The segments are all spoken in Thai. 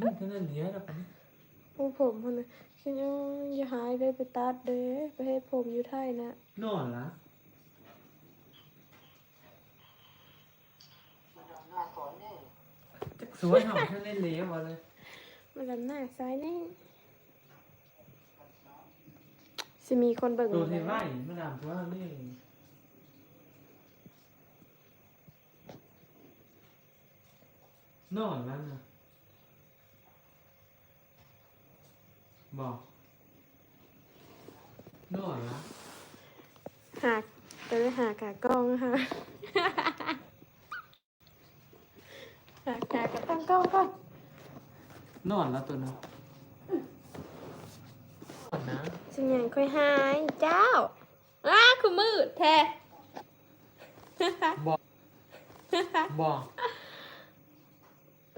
นี่ก็นั่นเดียวแล้วปะโอ้ผมคนน่ะคิดว่าอย่าหายได้ไปตัดเด้ไปให้ผมอยู่ไทยนะนอนละจักสวนหอมท่านเล่นเลี้ยวมาเลยมันลำหน้าซ้ายนี่สิมีคนเบิ่งตัวไหเทไว้มาดามตัวนี่นอนแล้วนะ บอกนอนละหักไปเลยหากากล้องค่ะหากากระตั้งกล้องก่อนนอนแล้วตัวนึงนอนนะสัญญาณค่อยหายเจ้าอ้าคือมืดแท้บอกบอก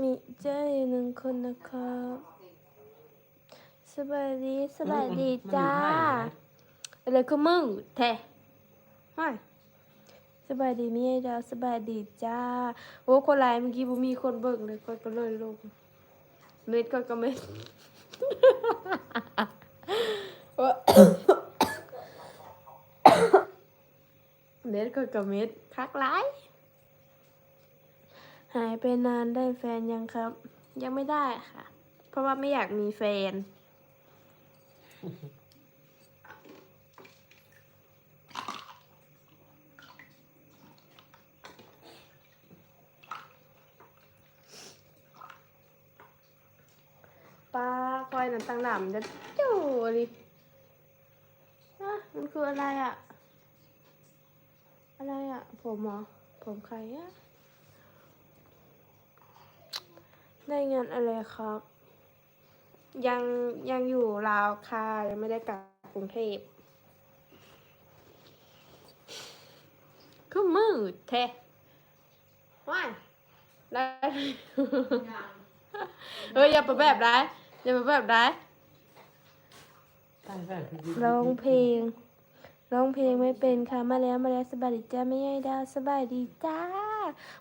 มีใจหนึ่งคนนะครับ สบายดีสบายดีจ้าอะไรก็มืดแท้ไม่สบายดีมีไอ้ดาวสบายดีจ้า โอ้คนไลน์เมื่อกี้บ่มีคนเบิ่งเลยก็ก็เลยลงเม็ดก็ก็เม็ดโอ้เม็ดก็ก็เม็ดคักหลายหายไปนานได้แฟนยังครับ ยังไม่ได้ค่ะ เพราะว่าไม่อยากมีแฟน ปลาคอยนั่นตั้งหลำจะจู่ดิอะมันคืออะไรอะอะไรอะผมเหรอผมใครอะได้งานอะไรครับ ยังยังอยู่ลาวค่ะยังไม่ได้กลับกรุงเทพก็มืดแท้ว้ายได้เอออย่าไปแบบได้อย่าไปแบบได้ใช่ใช่คือร้องเพลงร้องเพลงไม่เป็นค่ะมาแล้วมาแล้วสบายดีจ้าไม่ใช่ดาวสบายดีจ้า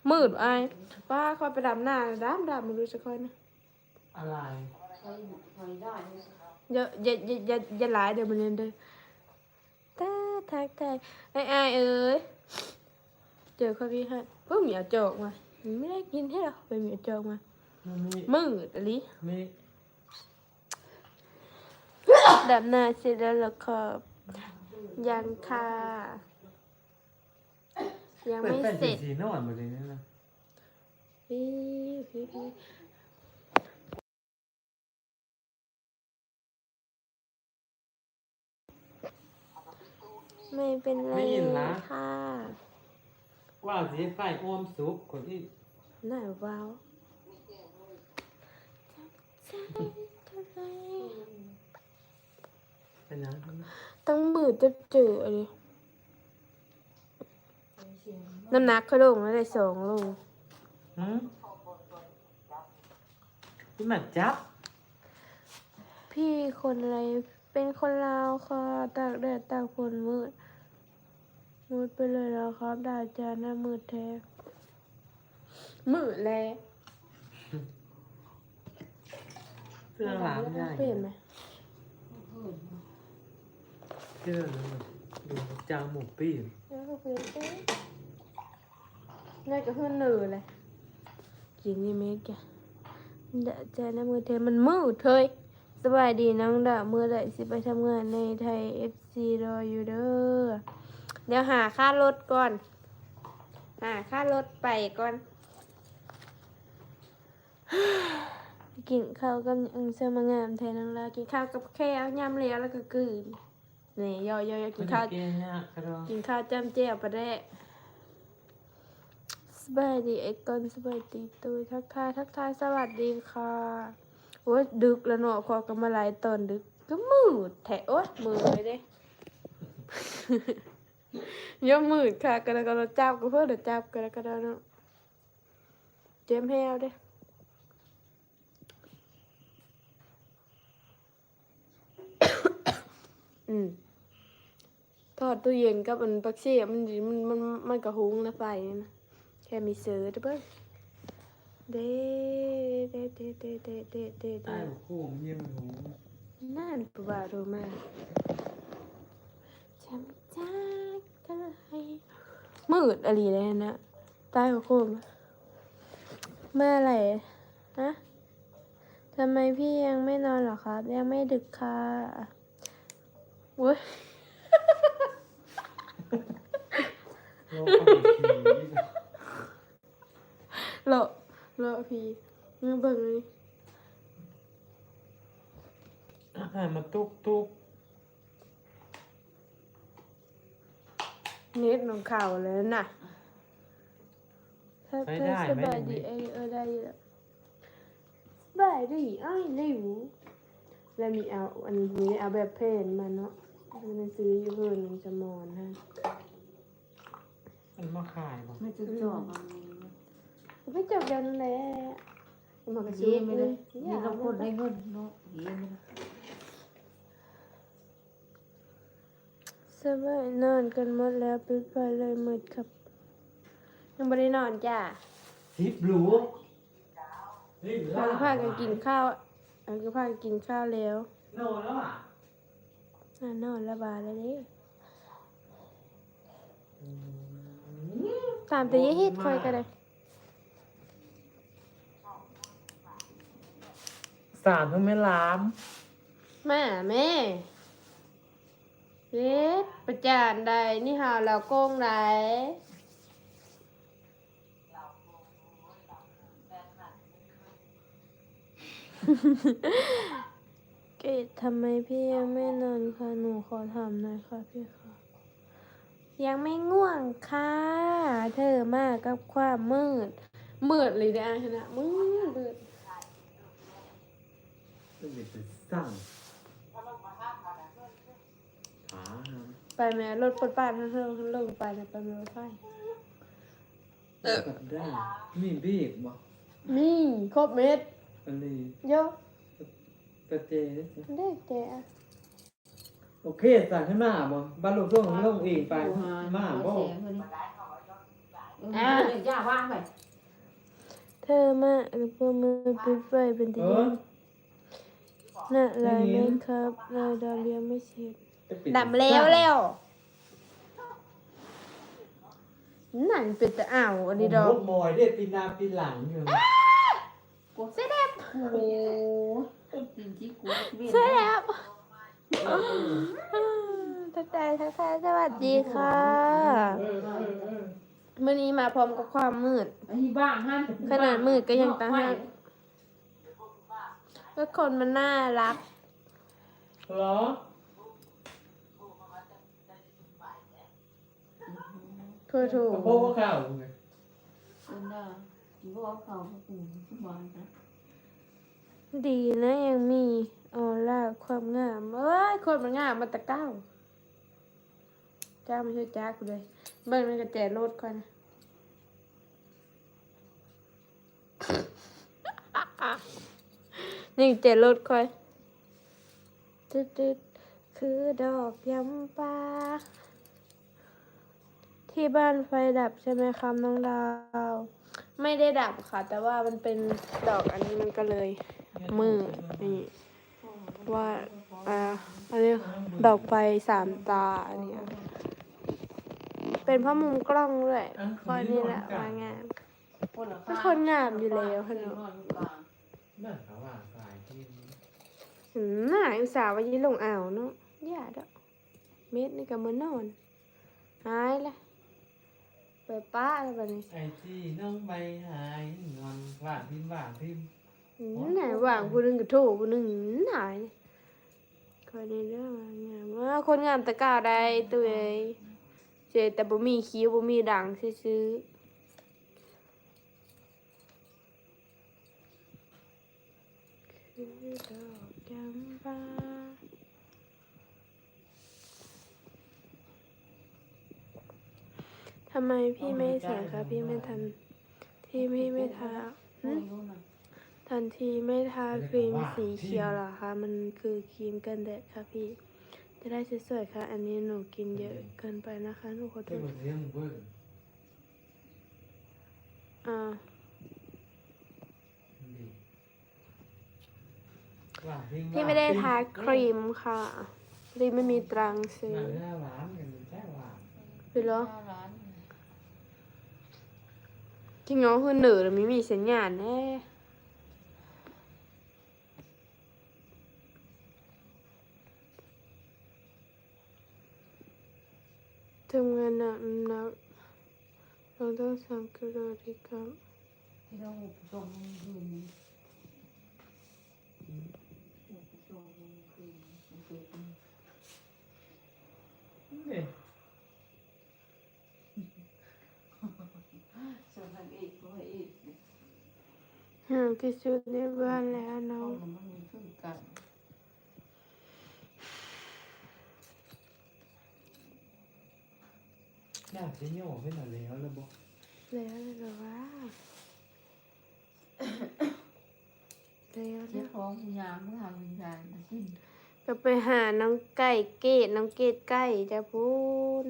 มืดไอ้ายว่าคอยไปดำหน้าดำดำมึงรู้สักคนนะอะไร อย่าอย่าอย่าอย่าอย่าหลายเดี๋ยวมันเล่นเด้อตาทักทายไอ้ไอ้ายเอ้ยเจอเขาพี่ให้เพิ่งเหมียวโจกมาไม่ได้กินให้หรอไปเหมียวโจกมามันมีมืดอะลิมีดำหน้าเสร็จแล้วเหรอครับยังค่ะยังเปิดไม่แฟนเสร็จสีนอนหมดเลยนี่นะพี่พี่พี่ ไม่เป็นไรค่ะว่าวสีไฟอ้อมสุกคนที่น่าว้าวจับใจเท่าไหรเป็นยังต้องมือจะเจออะไรน้ำหนักเขาลงแล้วได้สองโลหืมพี่หมัดจับพี่คนอะไรเป็นคนลาวค่ะตากแดดตากฝนมืด มืดไปเลยแล้วครับดาจาหน้ามืดแท้มืดแล้วเสื้อหลามใหญ่เปลี่ยนไหมเสื้อแล้วมันดูจางหมูปี้แล้วก็เปลี่ยนเอ๊ะน่าจะขึ้นเหนือเลยกินนี่ไหมแกดาจาหน้ามืดแท้มันมืดเถยสบายดีน้องดาเมื่อไหร่สิไปทำงานในไทยเอฟซีรออยู่เด้อ เดี๋ยวหาค่ารถก่อน หาค่ารถไปก่อน กินข้าวกับอังเซอร์มางามแทนนังลากินข้าวกับแค่ยำเหลียวแล้วก็กลืนนี่ย่อยๆกินข้าวเก่งฮะกระดองกินข้าวจ้ำเจียวปะแด้สบายดีไอ้กอนสบายดีตุยทักทายทักทายสวัสดีค่ะโอ้ยดึกแล้วเนาะพอกันมาหลายตอนดึกก็มืดแทะโอ๊ยมือเลยเด้ ยกมืดค่ะกันแล้วก็เราจับก็เพื่อเดี๋ยวจับกันแล้วก็ได้เนาะเจมแฮวเด้อืมทอดตู้เย็นกับมันปักเสียมันดิมันมันมันกระหุงนะไฟนี่นะแค่มีเสือเด้อเบิ้งเด้เด้เด้เด้เด้เด้เด้ใต้เด้หัวคู่มันเยี่ยมหูนั่นปะบ่าโรมาจำ จากเธอให้มืดอะไรเลยนะใต้หัวโคมเมื่อไหร่นะทำไมพี่ยังไม่นอนเหรอครับ ยังไม่ดึกค่ะเว้ยโลกเขาเป็นผีเลาะเลาะพี่มึงเบิ่งเลยอาหารมาตุกตุก เน็ตของข่าวเลยน่ะถ้าเธอสบายดีเออเออได้อยู่แล้วสบายดีอ้ายได้อยู่แล้วมีเอาอันนี้เอาแบบเพนมาเนาะมันจะซื้ออยู่เพิ่นมันจะมอนฮะมันมาขายบ่ไม่จะจอกเอาไม่จบกันแล้วมันก็ซื้เยี่อยไม่ได้อมียากเราคนได้เงินเนาะเยี่ยไม่ได้ สบายนอนกันหมดแล้วปิดไฟเลยมืดครับ ยังไม่ได้นอนจ้าทิปหรูนี่เราก็พากันกินข้าวเราก็พากันกินข้าวแล้วโนแล้วอะอ่านอนระบายแล้วนี่ถามแต่ยายเฮ็ดคอยกันเลยสามทั้งแม่ล้ามมาแม่ เฮ็ดประจานใดนี่หาเราโกงไหนเกดทำไมพี่ยังไม่นอนคะหนูขอถามหน่อยค่ะพี่ค่ะยังไม่ง่วงค่ะ เธอมากกับความมืด มืดเลยนะชนะมืดมืดต้องเด็กไปสั่งขา ไปแม่รถปดปาดทั้งเธอทั้งลงไปนะไปแม่รถไฟกลับได้มีเบรกบ่มีครบเม็ดอันนี้โยกระเจเด็กแกอะโอเคสั่งขึ้นมาบ่บ้านลูกช่วงลงเองไปมาบ่เสียงคนนี้เออเดี๋ยวย่าว่างไปเธอมากหรือพวกมือปิดไฟเป็นเอทีอน่ะลายไม่ไหมเห็นครับลายดาวเรียงไม่เสร็จจะปิ ดำแล้วแล้วนั่นเป็นแต่อ่าวอันนี้ดอกผมมอยได้ปีหนาปีหลังอยู่กูเสียแดบโอ้โหจริงที่กูเวียนใช่แล้วทักทายทักทายสวัสดีค่ะเออเออเออมื่อนี้มาพร้อมกับความมืดไอ้บ้างฮะขนาดมืดก็ยังตาหักก็คนมันน่ารักเหรอ ทั่วถูกกระโปรงก็เข้าไงคนน่ะอยู่ว่าเขาพวกกูทุกวันนะดีนะยังมีออร่าความงามเอ้ยคนมันงามมาแตะเก้าจ้าไม่ใช่จ้ากูเลยเบิ่งมันกระแจรถก่อนนะนี่เจรถค่อยตึ๊ดตึ๊ดคือดอกยำปลา ที่บ้านไฟดับใช่ไหมครับน้องดาว ไม่ได้ดับค่ะ แต่ว่ามันเป็นดอกอันนี้มันก็เลย มือนี่ว่าอ่าอันนี้ดอกไฟสามตาอันเนี้ยเป็นเพราะมุมกล้องด้วยก็นี่แหละมางานเป็นคนงามอยู่แล้วค่ะเนอะนั่นเขาว่าสายที่หืมน่าอุตส่าห์ว่ายี่ลงอ่าวเนาะยาดอกเม็ดนี่ก็เหมือนนอนหายละ ไปป้าแล้วบัดนี้ไอที่น้องใบหายงอนว่างพิมพ์ว่างพิมพ์หืมไหนว่างผู้หนึงก็โทรผู้หนึงหายก็นี่เรื่องว่างามว่าคนงามตะกร้าวได้ตัวเองเจแต่บ่มีคิ้วบ่มีดังซื้อๆคือดอกจำปา ทำไมพี่ไม่สั่งคะพี่ไม่ทัน ที่พี่ไม่ทาทันทีไม่ทาครีมสีเขียวหรอคะ มันคือครีมกันแดดค่ะพี่ จะได้สวยๆค่ะ อันนี้หนูกินเยอะเกินไปนะคะหนูขอโทษพี่ไม่ได้ทาครีมค่ะรีไม่มีตรังซื้อไปแล้ว ห้าล้านที่ง้อคือเหนือแล้วไม่มีสัญญาณแน่ทำงานหนักหนักเราต้องสั่งกระโดดอีกครับที่เราหุบส่งคืนนี้หุบส่งคืนคืน นี่ ส่วนทางอีกก็ให้อีก ห่างที่สุดในบ้านแล้วน้น้อองงมันมีขึ้นกันอยากจะโย่ขึ้นหน่อยแล้วแล้วบอกแล้วเลยเหรอวะแล้วเจ้านะของวิญญาณเมื่อทำวิญญาณมาสิ้นก็ไปหาน้องไก่เกดน้องเกดไก่จะพูน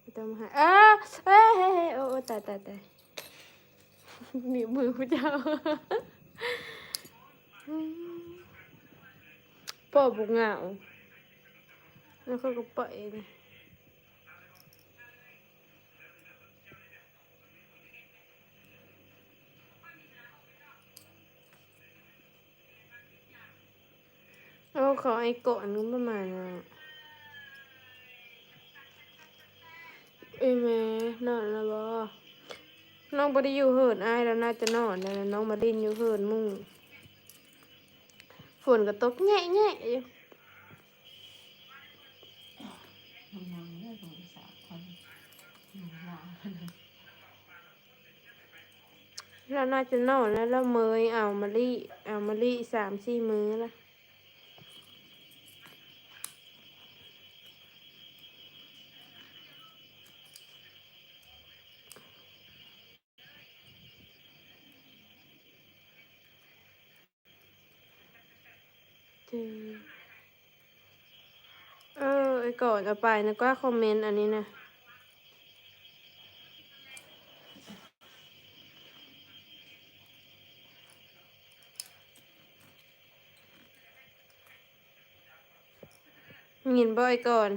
ไม่ต้องมาหาเอ้าเอ้ยเฮ้ยเฮ้ยโอ้โอ้ตายตายตายห นีบมือพระเจ้าปอบุกเหงาแล้วเขาก็ปล่อยเลยเอาขอไอ้เกาะนึงประมาณน่ะเอ้ยแม่นอนแล้วบ่ น้องบ่ได้อยู่เหินอ้ายแล้วน่าจะนอนแล้วนะน้องมาดินอยู่เหินมุ่งฝนก็ตกแง่แง่อยู่ทำงานได้สองสามพันหนึ่งล้านแล้วน่าจะนอนแล้วแล้วเมยเอามาลีเอามาลีสามสี่มื้อละ เออไอ้ก่อนเอาไปนะก็คอมเมนต์อันนี้นะเงินบ่อยก่อน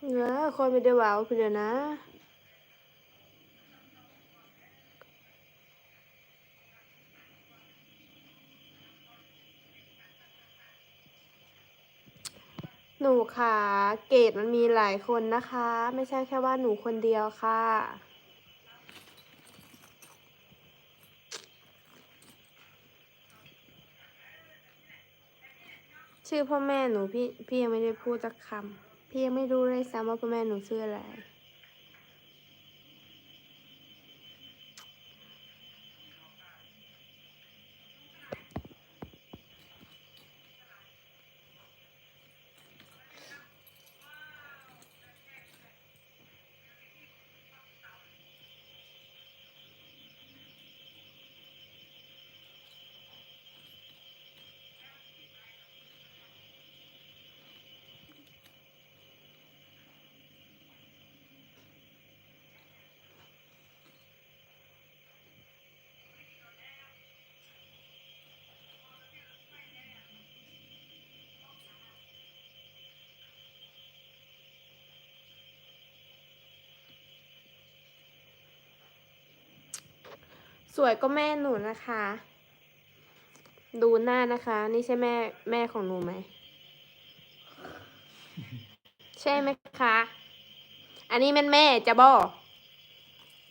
เออ คอยไม่ได้ว้าวพี่เดี๋ยวนะหนูค่ะ เกรดมันมีหลายคนนะคะ ไม่ใช่แค่ว่าหนูคนเดียวค่ะ ชื่อพ่อแม่หนูพี่พี่ยังไม่ได้พูดสักคำ พี่ยังไม่รู้เลยซ้ำว่าพ่อแม่หนูชื่ออะไร สวยก็แม่หนูนะคะ ดูหน้านะคะ นี่ใช่แม่แม่ของหนูไหม ใช่ไหมคะ อันนี้แม่นแม่จะบอก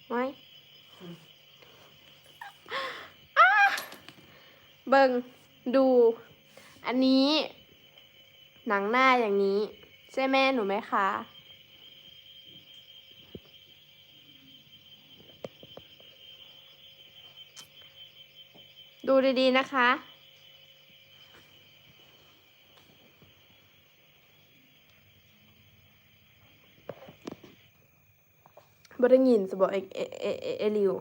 ไว้เบิงดู อันนี้ หนังหน้าอย่างนี้ ใช่แม่หนูไหมคะ ดูดีๆนะคะบ่ได้ยินสบอกไอ้เอเอเอเอลิว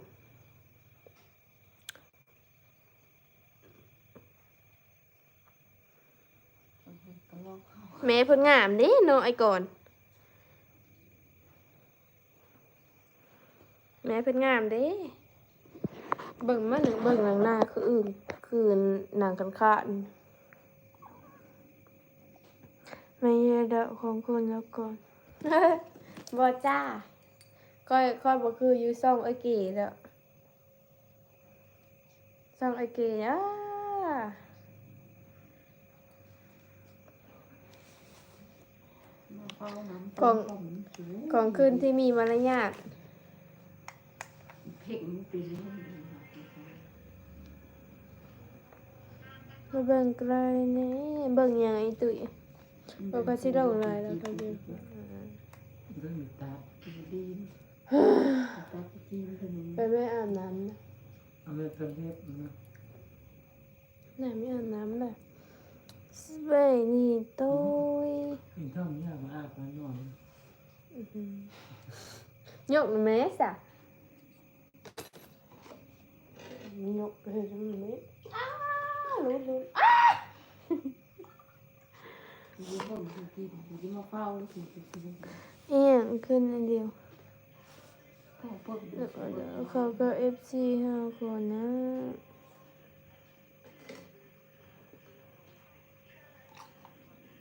เข้าแม่เพิ่นงามเด้เนาะไอ้ก่อนแม่เพิ่นงามเด้ เบิ่งมาหนึ่งเบิ่งหนังหน้าคืออื่น คือหนังกันคานไม่ใช่ดอกของคนแล้วก่อนบ่จ้าค่อยค่อยบ่คืออยู่ซ่องไอ้เก๋แล้วซ่องไอ้เก๋อะมาเฝ้าน้ำของต้มหูของคืนที่มีมารยาทเพ่งปีนี้ มาเบิ่งไกลนี่เบิ่งหยังไอ้ตุ้ยบ่ก็สิลงลายแล้วก็อยู่เรื่องมีตาปีดีตาจีนเป็นไปไม่อาบน้ำนะเอาเรื่องเพิ่มเทพนะน่าไม่อาบน้ำเลยสบายนี่ตุ้ยเห็นเท่านี้อยากมาอาบน้ำนอนอื้อหือยกแม่สะยกเฮ้ยมั นนี่อ้าวรู้รู้ปีคนปีปีปีมาเฝ้าปีปีปีเอียงขึ้นอันเดียวพ่อเปิดแล้วก็เดี๋ยวเขาก็ FC ห้าคนนะ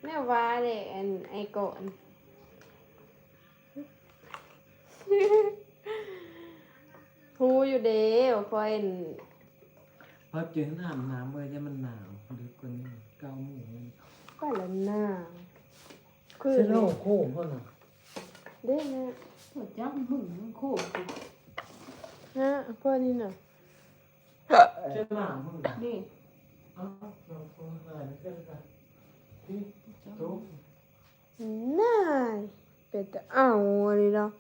แม่ว่าเด็กอันไอ้ก่อนฮู้อยู่เด้ว่าคอย พอเจออาบน้ำเลยจะมันหนาวดึกกว่านี้เก้าโมงก็ละหน้าคือเส้นโลโค้งพ่อน่ะเด้นะเปิดจับมึงโคตรนะพ่อนี่น่ะเส้นหนามึงนี่เอ้าเราคงหายเส้นกันนี่ทุกน่าเป็นแต่อาอะไรเนาะ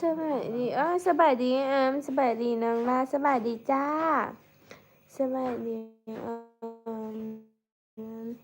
สบายดีเอ้ยสบายดีแอมสบายดีนางลาสบายดีจ้า 在外面嗯嗯